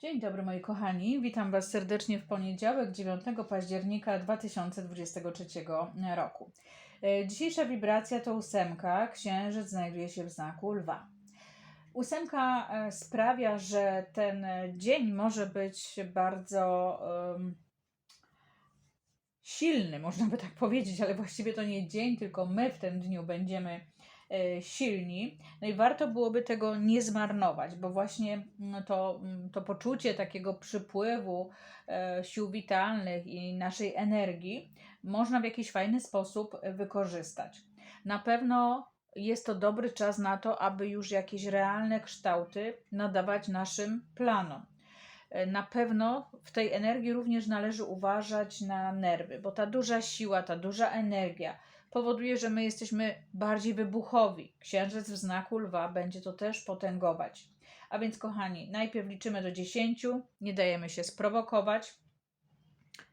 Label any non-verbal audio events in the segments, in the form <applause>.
Dzień dobry moi kochani, witam Was serdecznie w poniedziałek 9 października 2023 roku. E, Dzisiejsza wibracja to ósemka, księżyc znajduje się w znaku lwa. Ósemka e, sprawia, że ten e, dzień może być bardzo em, silny, można by tak <laughs> powiedzieć, ale właściwie to nie dzień, tylko my w tym dniu będziemy silni. No i warto byłoby tego nie zmarnować, bo właśnie mm, to, mm, to poczucie takiego przypływu e, sił witalnych i naszej energii można w jakiś fajny sposób wykorzystać. Na pewno jest to dobry czas na to, aby już jakieś realne kształty nadawać naszym planom. E, Na pewno w tej energii również należy uważać na nerwy, bo ta duża siła, ta duża energia powoduje, że my jesteśmy bardziej wybuchowi. Księżyc w znaku lwa będzie to też potęgować. A więc, kochani, najpierw liczymy do 10, nie dajemy się sprowokować.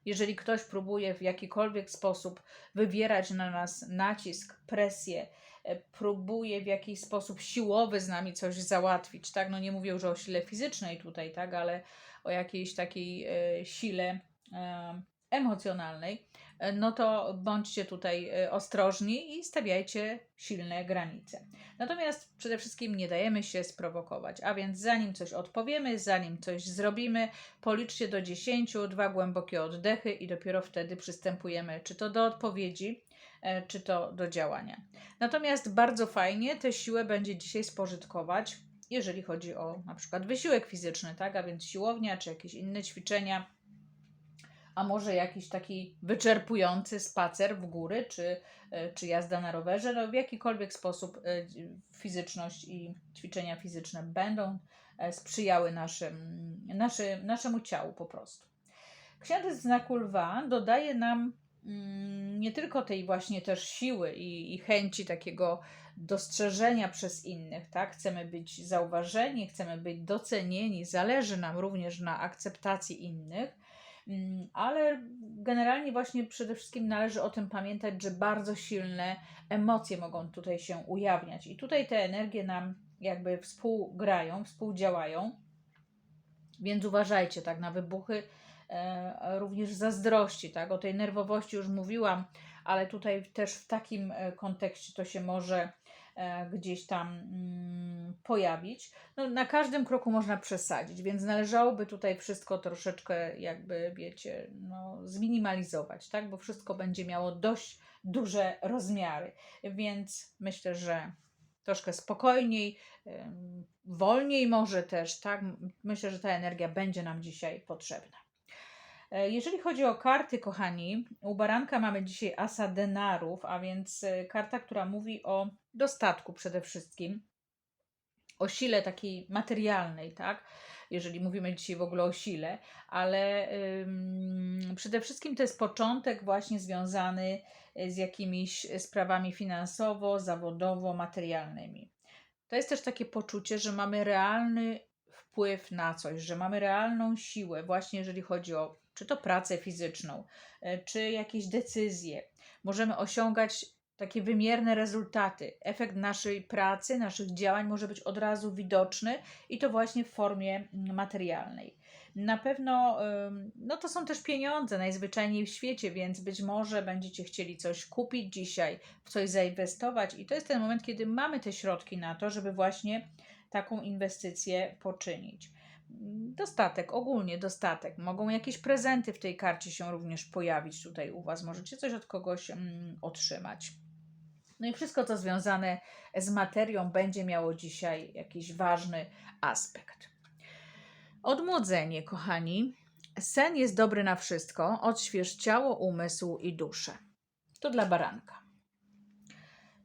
Jeżeli ktoś próbuje w jakikolwiek sposób wywierać na nas nacisk, presję, e, próbuje w jakiś sposób siłowy z nami coś załatwić, tak? No nie mówię już o sile fizycznej tutaj, tak? Ale o jakiejś takiej e, sile e, emocjonalnej, no to bądźcie tutaj e, ostrożni i stawiajcie silne granice. Natomiast przede wszystkim nie dajemy się sprowokować, a więc zanim coś odpowiemy, zanim coś zrobimy, policzcie do 10, dwa głębokie oddechy i dopiero wtedy przystępujemy czy to do odpowiedzi, e, czy to do działania. Natomiast bardzo fajnie tę siłę będzie dzisiaj spożytkować, jeżeli chodzi o na przykład wysiłek fizyczny, tak, a więc siłownia czy jakieś inne ćwiczenia, a może jakiś taki wyczerpujący spacer w góry, czy, e, czy jazda na rowerze, no w jakikolwiek sposób e, fizyczność i ćwiczenia fizyczne będą e, sprzyjały naszym, naszy, naszemu ciału po prostu. Księżyc w znaku lwa dodaje nam mm, nie tylko tej właśnie też siły i, i chęci takiego dostrzeżenia przez innych, tak? Chcemy być zauważeni, chcemy być docenieni, zależy nam również na akceptacji innych, ale generalnie właśnie przede wszystkim należy o tym pamiętać, że bardzo silne emocje mogą tutaj się ujawniać. I tutaj te energie nam jakby współgrają, współdziałają, więc uważajcie tak na wybuchy e, również zazdrości, tak, o tej nerwowości już mówiłam, ale tutaj też w takim e, kontekście to się może gdzieś tam mm, pojawić. No, na każdym kroku można przesadzić, więc należałoby tutaj wszystko troszeczkę, jakby wiecie, no, zminimalizować, tak? Bo wszystko będzie miało dość duże rozmiary. Więc myślę, że troszkę spokojniej, wolniej może też, tak? Myślę, że ta energia będzie nam dzisiaj potrzebna. E, Jeżeli chodzi o karty, kochani, u baranka mamy dzisiaj asa denarów, a więc e, karta, która mówi o dostatku przede wszystkim, o sile takiej materialnej, tak? Jeżeli mówimy dzisiaj w ogóle o sile, ale przede wszystkim to jest początek właśnie związany e, z jakimiś sprawami finansowo, zawodowo, materialnymi. To jest też takie poczucie, że mamy realny wpływ na coś, że mamy realną siłę, właśnie jeżeli chodzi o czy to pracę fizyczną, e, czy jakieś decyzje. Możemy osiągać takie wymierne rezultaty. Efekt naszej pracy, naszych działań może być od razu widoczny i to właśnie w formie mm, materialnej. Na pewno no to są też pieniądze najzwyczajniej w świecie, więc być może będziecie chcieli coś kupić dzisiaj, w coś zainwestować i to jest ten moment, kiedy mamy te środki na to, żeby właśnie taką inwestycję poczynić. Dostatek, ogólnie dostatek. Mogą jakieś prezenty w tej karcie się również pojawić tutaj u Was. Możecie coś od kogoś mm, otrzymać. No i wszystko, co związane z materią, będzie miało dzisiaj jakiś ważny aspekt. Odmłodzenie, kochani. Sen jest dobry na wszystko. Odśwież ciało, umysł i duszę. To dla baranka.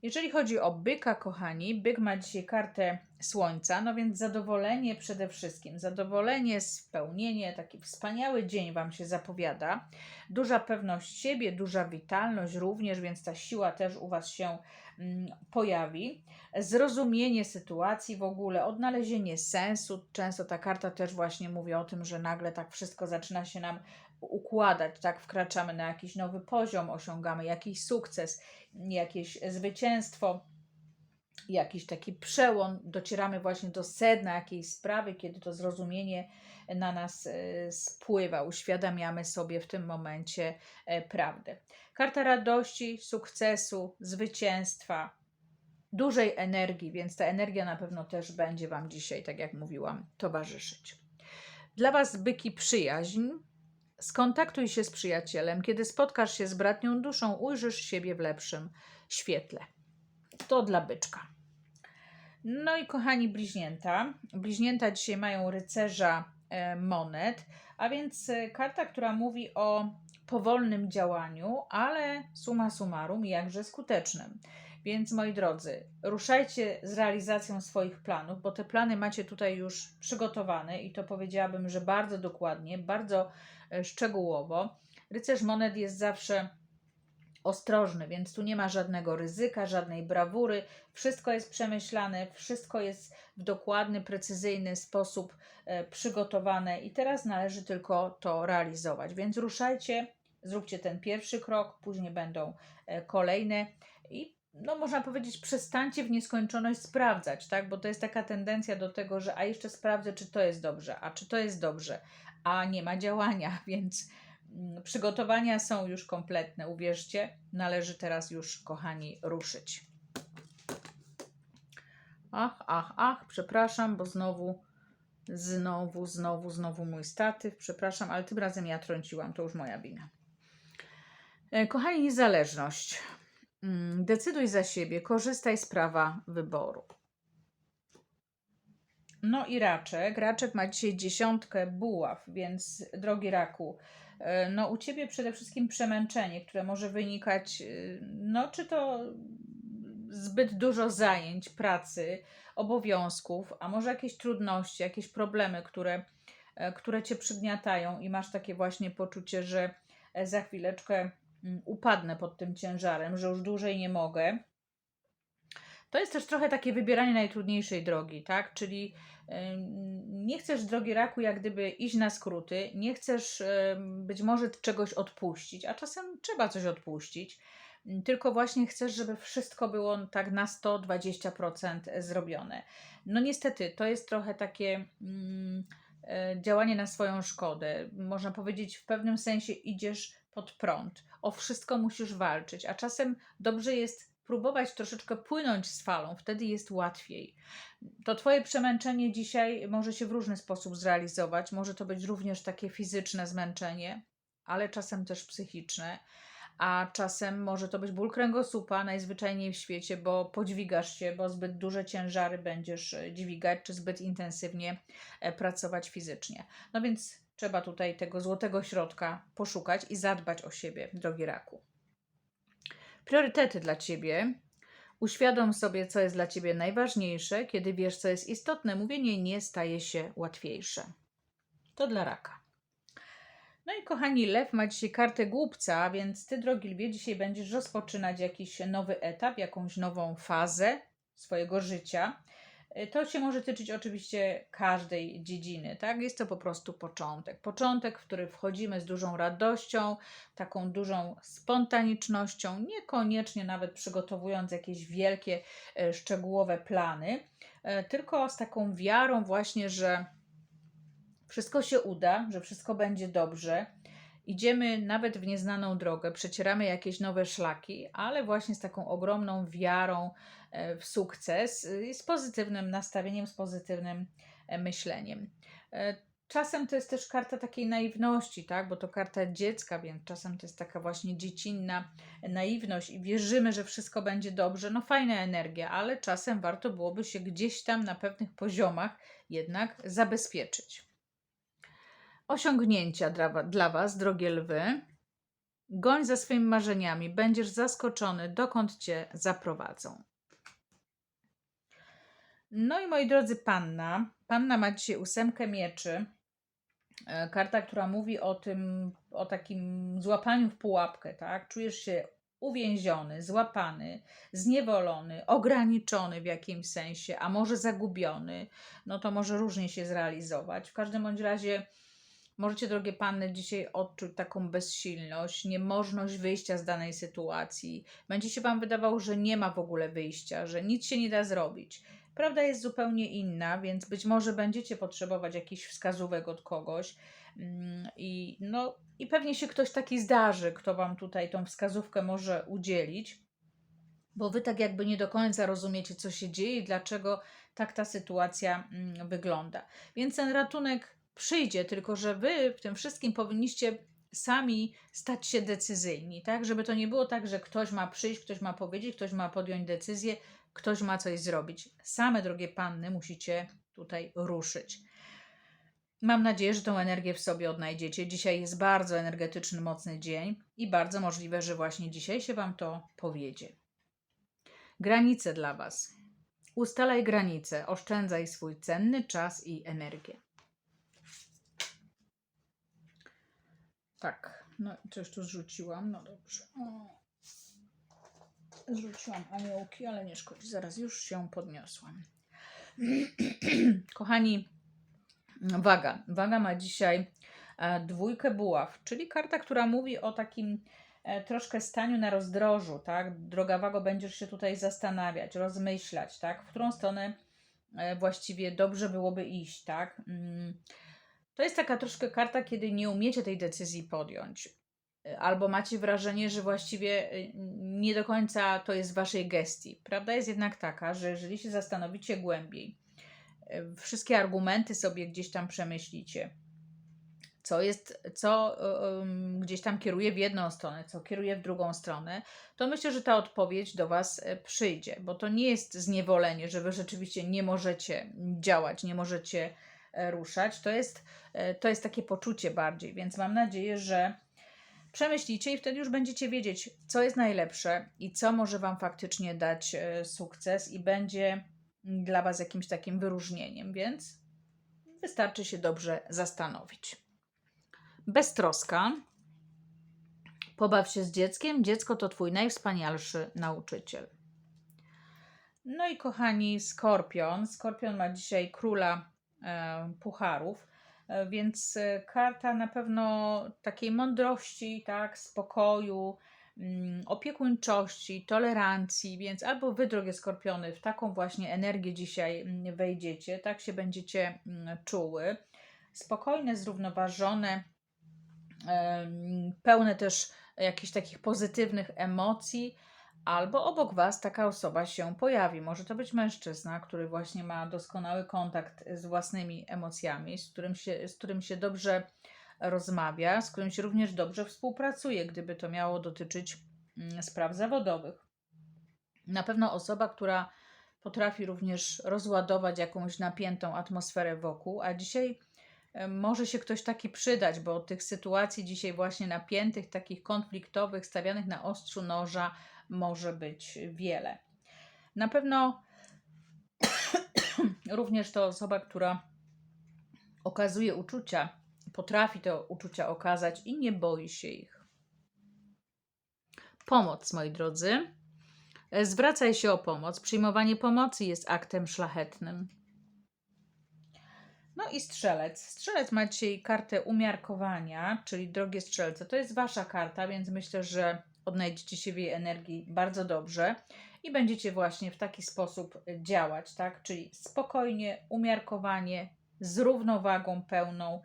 Jeżeli chodzi o byka, kochani, byk ma dzisiaj kartę słońca, no więc zadowolenie przede wszystkim. Zadowolenie, spełnienie, taki wspaniały dzień Wam się zapowiada. Duża pewność siebie, duża witalność również, więc ta siła też u Was się mm, pojawi. Zrozumienie sytuacji w ogóle, odnalezienie sensu. Często ta karta też właśnie mówi o tym, że nagle tak wszystko zaczyna się nam układać, tak? Wkraczamy na jakiś nowy poziom, osiągamy jakiś sukces, jakieś zwycięstwo. Jakiś taki przełom, docieramy właśnie do sedna jakiejś sprawy, kiedy to zrozumienie na nas e, spływa, uświadamiamy sobie w tym momencie e, prawdę. Karta radości, sukcesu, zwycięstwa, dużej energii, więc ta energia na pewno też będzie Wam dzisiaj, tak jak mówiłam, towarzyszyć. Dla Was byki przyjaźń. Skontaktuj się z przyjacielem. Kiedy spotkasz się z bratnią duszą, ujrzysz siebie w lepszym świetle. To dla byczka. No i kochani bliźnięta. Bliźnięta dzisiaj mają rycerza e, monet, a więc e, karta, która mówi o powolnym działaniu, ale suma summarum jakże skutecznym. Więc moi drodzy, ruszajcie z realizacją swoich planów, bo te plany macie tutaj już przygotowane i to powiedziałabym, że bardzo dokładnie, bardzo e, szczegółowo. Rycerz monet jest zawsze ostrożny, więc tu nie ma żadnego ryzyka, żadnej brawury. Wszystko jest przemyślane, wszystko jest w dokładny, precyzyjny sposób e, przygotowane i teraz należy tylko to realizować. Więc ruszajcie, zróbcie ten pierwszy krok, później będą e, kolejne i no można powiedzieć, przestańcie w nieskończoność sprawdzać, tak? Bo to jest taka tendencja do tego, że a jeszcze sprawdzę, czy to jest dobrze, a czy to jest dobrze, a nie ma działania, <laughs> więc przygotowania są już kompletne, uwierzcie. Należy teraz już, kochani, ruszyć. Ach, ach, ach, przepraszam, bo znowu, znowu, znowu, znowu mój statyw. Przepraszam, ale tym razem ja trąciłam, to już moja wina. E, kochani, niezależność. Mm, decyduj za siebie, korzystaj z prawa wyboru. No i raczek. Raczek ma dzisiaj dziesiątkę buław, więc drogi raku, no u ciebie przede wszystkim przemęczenie, które może wynikać, e, no czy to zbyt dużo zajęć, pracy, obowiązków, a może jakieś trudności, jakieś problemy, które, e, które cię przygniatają i masz takie właśnie poczucie, że za chwileczkę Mm, upadnę pod tym ciężarem, że już dłużej nie mogę. To jest też trochę takie wybieranie najtrudniejszej drogi, tak? Czyli nie chcesz, drogi raku, jak gdyby iść na skróty, nie chcesz być może czegoś odpuścić, a czasem trzeba coś odpuścić, tylko właśnie chcesz, żeby wszystko było tak na 120% zrobione. No niestety, to jest trochę takie mm, e, działanie na swoją szkodę. Można powiedzieć, w pewnym sensie idziesz pod prąd. O wszystko musisz walczyć, a czasem dobrze jest próbować troszeczkę płynąć z falą, wtedy jest łatwiej. To Twoje przemęczenie dzisiaj może się w różny sposób zrealizować. Może to być również takie fizyczne zmęczenie, ale czasem też psychiczne. A czasem może to być ból kręgosłupa najzwyczajniej w świecie, bo podźwigasz się, bo zbyt duże ciężary będziesz e, dźwigać, czy zbyt intensywnie e, pracować fizycznie. No więc Trzeba tutaj tego złotego środka poszukać i zadbać o siebie, drogi raku. Priorytety dla ciebie. Uświadom sobie, co jest dla ciebie najważniejsze. Kiedy wiesz, co jest istotne, mówienie nie staje się łatwiejsze. To dla raka. No i kochani, lew ma dzisiaj kartę głupca, więc ty, drogi lwie, dzisiaj będziesz rozpoczynać jakiś nowy etap, jakąś nową fazę swojego życia. Y, to się może tyczyć oczywiście każdej dziedziny, tak? Jest to po prostu początek. Początek, w który wchodzimy z dużą radością, taką dużą spontanicznością, niekoniecznie nawet przygotowując jakieś wielkie, y, szczegółowe plany, y, tylko z taką wiarą właśnie, że wszystko się uda, że wszystko będzie dobrze. Idziemy nawet w nieznaną drogę, przecieramy jakieś nowe szlaki, ale właśnie z taką ogromną wiarą, E, w sukces i z pozytywnym nastawieniem, z pozytywnym e, myśleniem. E, czasem to jest też karta takiej naiwności, tak? bo to karta dziecka, więc czasem to jest taka właśnie dziecinna naiwność i wierzymy, że wszystko będzie dobrze. No fajna energia, ale czasem warto byłoby się gdzieś tam na pewnych poziomach jednak zabezpieczyć. Osiągnięcia dla, dla Was, drogie lwy. Goń za swoimi marzeniami, będziesz zaskoczony, dokąd Cię zaprowadzą. No i moi drodzy, panna. Panna ma dzisiaj ósemkę mieczy. E, karta, która mówi o tym, o takim złapaniu w pułapkę, tak? Czujesz się uwięziony, złapany, zniewolony, ograniczony w jakimś sensie, a może zagubiony, no to może różnie się zrealizować. W każdym bądź razie Możecie, drogie panny, dzisiaj odczuć taką bezsilność, niemożność wyjścia z danej sytuacji. Będzie się Wam wydawało, że nie ma w ogóle wyjścia, że nic się nie da zrobić. Prawda jest zupełnie inna, więc być może będziecie potrzebować jakichś wskazówek od kogoś. Mm, I, no, I pewnie się ktoś taki zdarzy, kto Wam tutaj tą wskazówkę może udzielić, bo Wy tak jakby nie do końca rozumiecie, co się dzieje i dlaczego tak ta sytuacja mm, wygląda. Więc ten ratunek przyjdzie, tylko że Wy w tym wszystkim powinniście sami stać się decyzyjni, tak? Żeby to nie było tak, że ktoś ma przyjść, ktoś ma powiedzieć, ktoś ma podjąć decyzję, ktoś ma coś zrobić. Same, drogie panny, musicie tutaj ruszyć. Mam nadzieję, że tą energię w sobie odnajdziecie. Dzisiaj jest bardzo energetyczny, mocny dzień i bardzo możliwe, że właśnie dzisiaj się Wam to powiedzie. Granice dla Was. Ustalaj granice, oszczędzaj swój cenny czas i energię. Tak, no i coś tu zrzuciłam, no dobrze. O. Zrzuciłam aniołki, ale nie szkodzi, zaraz już się podniosłam. <clears throat> Kochani, waga. Waga ma dzisiaj e, dwójkę buław, czyli karta, która mówi o takim e, troszkę staniu na rozdrożu, tak? Droga wago, będziesz się tutaj zastanawiać, rozmyślać, tak? W którą stronę e, właściwie dobrze byłoby iść, tak? To jest taka troszkę karta, kiedy nie umiecie tej decyzji podjąć. Albo macie wrażenie, że właściwie y, nie do końca to jest w waszej gestii. Prawda jest jednak taka, że jeżeli się zastanowicie głębiej, y, wszystkie argumenty sobie gdzieś tam przemyślicie, co jest, co um, gdzieś tam kieruje w jedną stronę, co kieruje w drugą stronę, to myślę, że ta odpowiedź do Was przyjdzie, bo to nie jest zniewolenie, że Wy rzeczywiście nie możecie działać, nie możecie ruszać. To jest, e, to jest takie poczucie bardziej, więc mam nadzieję, że przemyślicie i wtedy już będziecie wiedzieć, co jest najlepsze i co może Wam faktycznie dać sukces i będzie dla Was jakimś takim wyróżnieniem, więc wystarczy się dobrze zastanowić. Beztroska. Pobaw się z dzieckiem. Dziecko to Twój najwspanialszy nauczyciel. No i kochani, Skorpion. Skorpion ma dzisiaj króla e, pucharów, e, więc e, karta na pewno takiej mądrości, tak, spokoju, mm, opiekuńczości, tolerancji, więc albo wy, drogie skorpiony, w taką właśnie energię dzisiaj mm, wejdziecie, tak się będziecie mm, czuły. Spokojne, zrównoważone, pełne też jakichś takich pozytywnych emocji, albo obok Was taka osoba się pojawi. Może to być mężczyzna, który właśnie ma doskonały kontakt z własnymi emocjami, z którym się, z którym się dobrze rozmawia, z którym się również dobrze współpracuje, gdyby to miało dotyczyć mm, spraw zawodowych. Na pewno osoba, która potrafi również rozładować jakąś napiętą atmosferę wokół, a dzisiaj może się ktoś taki przydać, bo tych sytuacji dzisiaj właśnie napiętych, takich konfliktowych, stawianych na ostrzu noża może być wiele. Na pewno <coughs> również to osoba, która okazuje uczucia, potrafi te uczucia okazać i nie boi się ich. Pomoc, moi drodzy. Zwracaj się o pomoc. Przyjmowanie pomocy jest aktem szlachetnym. No i strzelec. Strzelec ma dzisiaj kartę umiarkowania, czyli drogie strzelce. To jest wasza karta, więc myślę, że odnajdziecie się w jej energii bardzo dobrze i będziecie właśnie w taki sposób działać, tak? Czyli spokojnie, umiarkowanie, z równowagą pełną,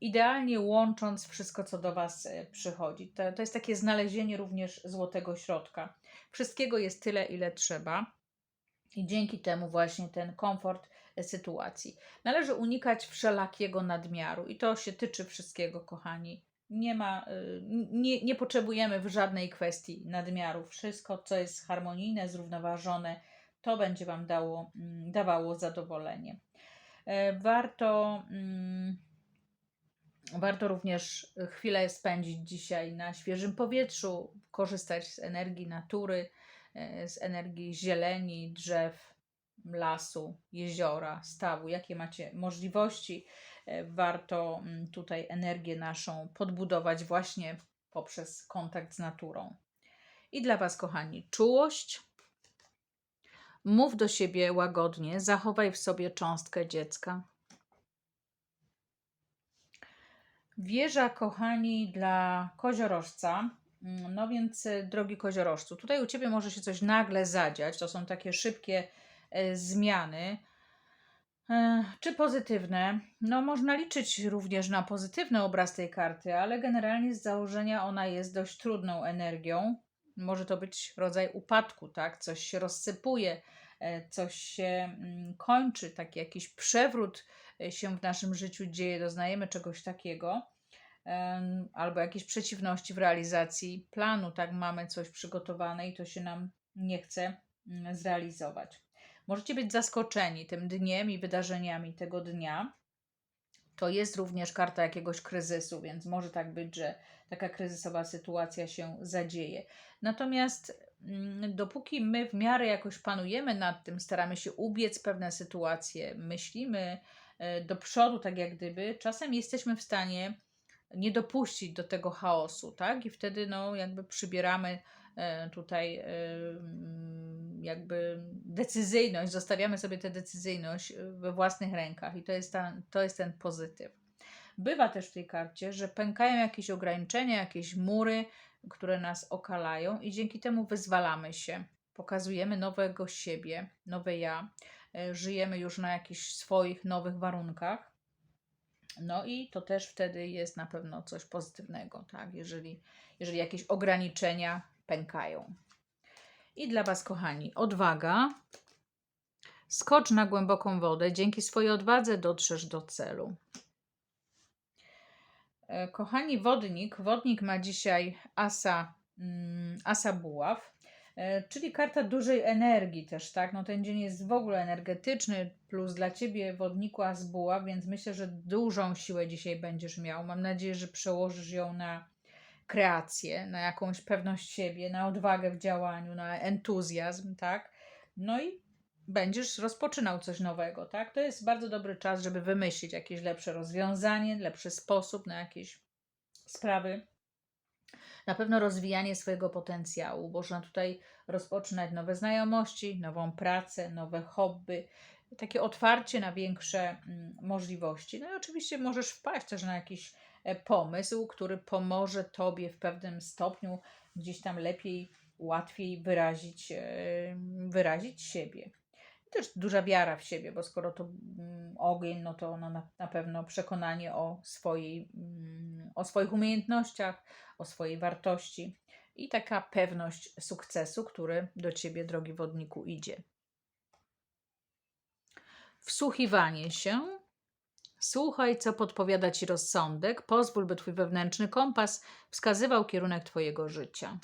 idealnie łącząc wszystko, co do Was e, przychodzi. To, to jest takie znalezienie również złotego środka. Wszystkiego jest tyle, ile trzeba. I dzięki temu właśnie ten komfort sytuacji. Należy unikać wszelakiego nadmiaru i to się tyczy wszystkiego, kochani. Nie ma, y, nie, nie potrzebujemy w żadnej kwestii nadmiaru. Wszystko, co jest harmonijne, zrównoważone, to będzie Wam dało, mm, dawało zadowolenie. E, warto, mm, warto również chwilę spędzić dzisiaj na świeżym powietrzu, korzystać z energii natury, e, z energii zieleni, drzew, lasu, jeziora, stawu, jakie macie możliwości. Warto mm, tutaj energię naszą podbudować właśnie poprzez kontakt z naturą. I dla Was, kochani, czułość. Mów do siebie łagodnie, zachowaj w sobie cząstkę dziecka. Wieża, kochani, dla koziorożca. Mm, No więc, e, drogi koziorożcu, tutaj u Ciebie może się coś nagle zadziać. To są takie szybkie e, zmiany. Czy pozytywne? No, można liczyć również na pozytywny obraz tej karty, ale generalnie z założenia ona jest dość trudną energią. Może to być rodzaj upadku, tak? Coś się rozsypuje, e, coś się mm, kończy, taki jakiś przewrót e, się w naszym życiu dzieje, doznajemy czegoś takiego, albo jakieś przeciwności w realizacji planu, tak? Mamy coś przygotowane i to się nam nie chce mm, zrealizować. Możecie być zaskoczeni tym dniem i wydarzeniami tego dnia. To jest również karta jakiegoś kryzysu, więc może tak być, że taka kryzysowa sytuacja się zadzieje. Natomiast mm, dopóki my w miarę jakoś panujemy nad tym, staramy się ubiec pewne sytuacje, myślimy e, do przodu, tak jak gdyby, czasem jesteśmy w stanie nie dopuścić do tego chaosu, tak? I wtedy no, jakby przybieramy e, tutaj e, mm, jakby decyzyjność, zostawiamy sobie tę decyzyjność e, we własnych rękach i to jest, ta, to jest ten pozytyw. Bywa też w tej karcie, że pękają jakieś ograniczenia, jakieś mury, które nas okalają i dzięki temu wyzwalamy się, pokazujemy nowego siebie, nowe ja, e, żyjemy już na jakichś swoich nowych warunkach. No i to też wtedy jest na pewno coś pozytywnego, tak? Jeżeli, jeżeli jakieś ograniczenia pękają. I dla Was, kochani, odwaga. Skocz na głęboką wodę. Dzięki swojej odwadze dotrzesz do celu. E, Kochani, wodnik. Wodnik ma dzisiaj asa, mm, asa buław, e, czyli karta dużej energii też, tak? No ten dzień jest w ogóle energetyczny, plus dla Ciebie wodniku as buław, więc myślę, że dużą siłę dzisiaj będziesz miał. Mam nadzieję, że przełożysz ją na kreację, na jakąś pewność siebie, na odwagę w działaniu, na entuzjazm, tak? No i będziesz rozpoczynał coś nowego, tak? To jest bardzo dobry czas, żeby wymyślić jakieś lepsze rozwiązanie, lepszy sposób na jakieś sprawy. Na pewno rozwijanie swojego potencjału. Można tutaj rozpoczynać nowe znajomości, nową pracę, nowe hobby, takie otwarcie na większe mm, możliwości. No i oczywiście możesz wpaść też na jakiś pomysł, który pomoże Tobie w pewnym stopniu gdzieś tam lepiej, łatwiej wyrazić, e, wyrazić siebie. I też duża wiara w siebie, bo skoro to mm, ogień, no to ono na, na pewno przekonanie o, swojej, mm, o swoich umiejętnościach, o swojej wartości i taka pewność sukcesu, który do Ciebie, drogi wodniku, idzie. Wsłuchiwanie się. Słuchaj, co podpowiada Ci rozsądek. Pozwól, by Twój wewnętrzny kompas wskazywał kierunek Twojego życia.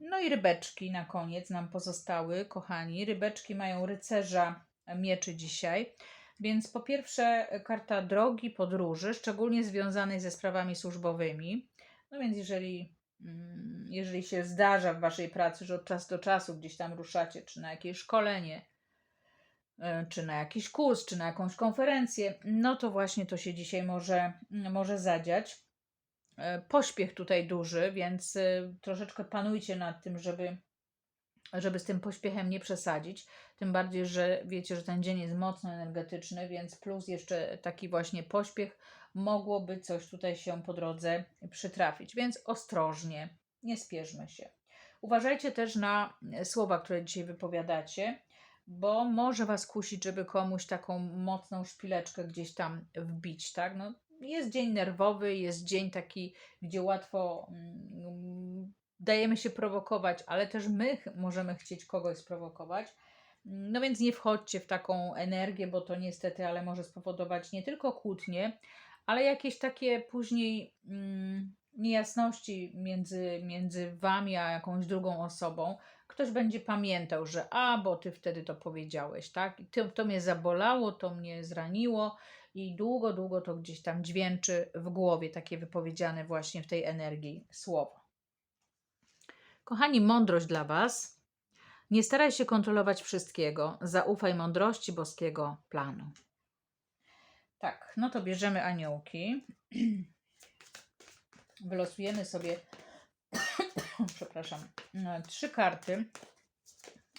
No i rybeczki na koniec nam pozostały, kochani. Rybeczki mają rycerza mieczy dzisiaj. Więc po pierwsze karta drogi, podróży, szczególnie związanej ze sprawami służbowymi. No więc jeżeli, mm, jeżeli się zdarza w Waszej pracy, że od czasu do czasu gdzieś tam ruszacie, czy na jakieś szkolenie, czy na jakiś kurs, czy na jakąś konferencję, no to właśnie to się dzisiaj może, może zadziać. E, Pośpiech tutaj duży, więc e, troszeczkę panujcie nad tym, żeby, żeby z tym pośpiechem nie przesadzić. Tym bardziej, że wiecie, że ten dzień jest mocno energetyczny, więc plus jeszcze taki właśnie pośpiech mogłoby coś tutaj się po drodze przytrafić. Więc ostrożnie, nie spieszmy się. Uważajcie też na słowa, które dzisiaj wypowiadacie, bo może Was kusić, żeby komuś taką mocną szpileczkę gdzieś tam wbić, tak? No, jest dzień nerwowy, jest dzień taki, gdzie łatwo mm, dajemy się prowokować, ale też my możemy chcieć kogoś sprowokować. No więc nie wchodźcie w taką energię, bo to niestety, ale może spowodować nie tylko kłótnie, ale jakieś takie później mm, niejasności między, między wami a jakąś drugą osobą. Ktoś będzie pamiętał, że a, bo ty wtedy to powiedziałeś, tak? I to, to mnie zabolało, to mnie zraniło i długo, długo to gdzieś tam dźwięczy w głowie, takie wypowiedziane właśnie w tej energii słowo. Kochani, mądrość dla Was. Nie staraj się kontrolować wszystkiego. Zaufaj mądrości boskiego planu. Tak, no to bierzemy aniołki. <clears throat> Wylosujemy sobie, <coughs> przepraszam, no, trzy karty.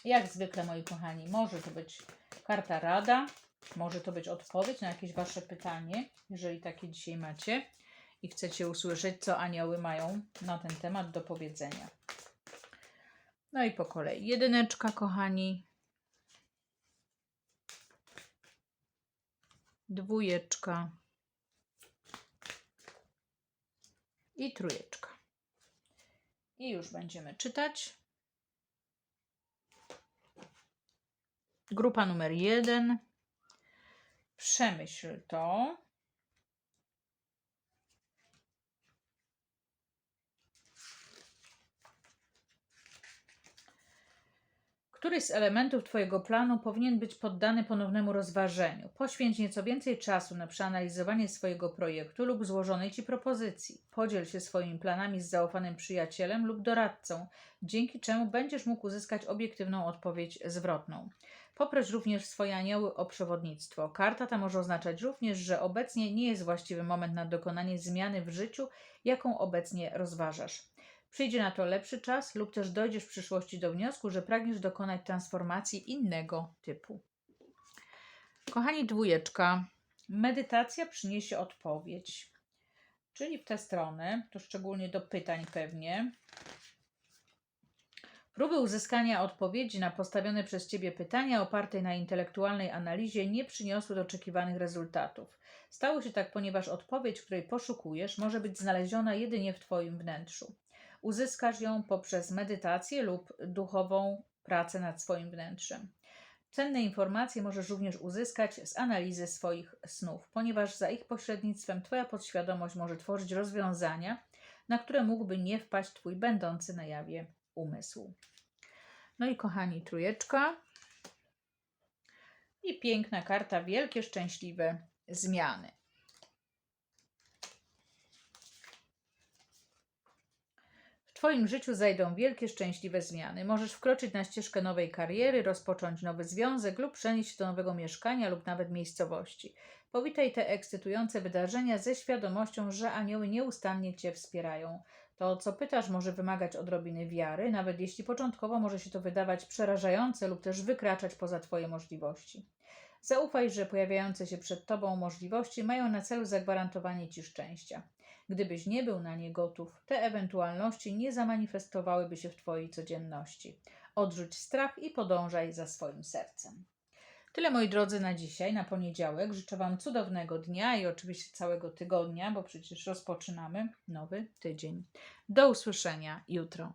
Jak zwykle, moi kochani, może to być karta rada, Może to być odpowiedź na jakieś Wasze pytanie, jeżeli takie dzisiaj macie i chcecie usłyszeć, co anioły mają na ten temat do powiedzenia. No i po kolei. Jedyneczka, kochani. Dwójeczka. I trójeczka. I już będziemy czytać. Grupa numer jeden. Przemyśl to. Któryś z elementów Twojego planu powinien być poddany ponownemu rozważeniu. Poświęć nieco więcej czasu na przeanalizowanie swojego projektu lub złożonej Ci propozycji. Podziel się swoimi planami z zaufanym przyjacielem lub doradcą, dzięki czemu będziesz mógł uzyskać obiektywną odpowiedź zwrotną. Poproś również swoje anioły o przewodnictwo. Karta ta może oznaczać również, że obecnie nie jest właściwy moment na dokonanie zmiany w życiu, jaką obecnie rozważasz. Przyjdzie na to lepszy czas, lub też dojdziesz w przyszłości do wniosku, że pragniesz dokonać transformacji innego typu. Kochani, dwójeczka. Medytacja przyniesie odpowiedź. Czyli w tę stronę, to szczególnie do pytań pewnie. Próby uzyskania odpowiedzi na postawione przez Ciebie pytania oparte na intelektualnej analizie nie przyniosły oczekiwanych rezultatów. Stało się tak, ponieważ odpowiedź, której poszukujesz, może być znaleziona jedynie w Twoim wnętrzu. Uzyskasz ją poprzez medytację lub duchową pracę nad swoim wnętrzem. Cenne informacje możesz również uzyskać z analizy swoich snów, ponieważ za ich pośrednictwem Twoja podświadomość może tworzyć rozwiązania, na które mógłby nie wpaść Twój będący na jawie umysł. No i kochani, trójeczka. I piękna karta, wielkie, szczęśliwe zmiany. Twoim życiu zajdą wielkie, szczęśliwe zmiany. Możesz wkroczyć na ścieżkę nowej kariery, rozpocząć nowy związek lub przenieść się do nowego mieszkania lub nawet miejscowości. Powitaj te ekscytujące wydarzenia ze świadomością, że anioły nieustannie Cię wspierają. To, co pytasz, może wymagać odrobiny wiary, nawet jeśli początkowo może się to wydawać przerażające lub też wykraczać poza Twoje możliwości. Zaufaj, że pojawiające się przed Tobą możliwości mają na celu zagwarantowanie Ci szczęścia. Gdybyś nie był na nie gotów, te ewentualności nie zamanifestowałyby się w Twojej codzienności. Odrzuć strach i podążaj za swoim sercem. Tyle moi drodzy na dzisiaj, na poniedziałek. Życzę Wam cudownego dnia i oczywiście całego tygodnia, bo przecież rozpoczynamy nowy tydzień. Do usłyszenia jutro.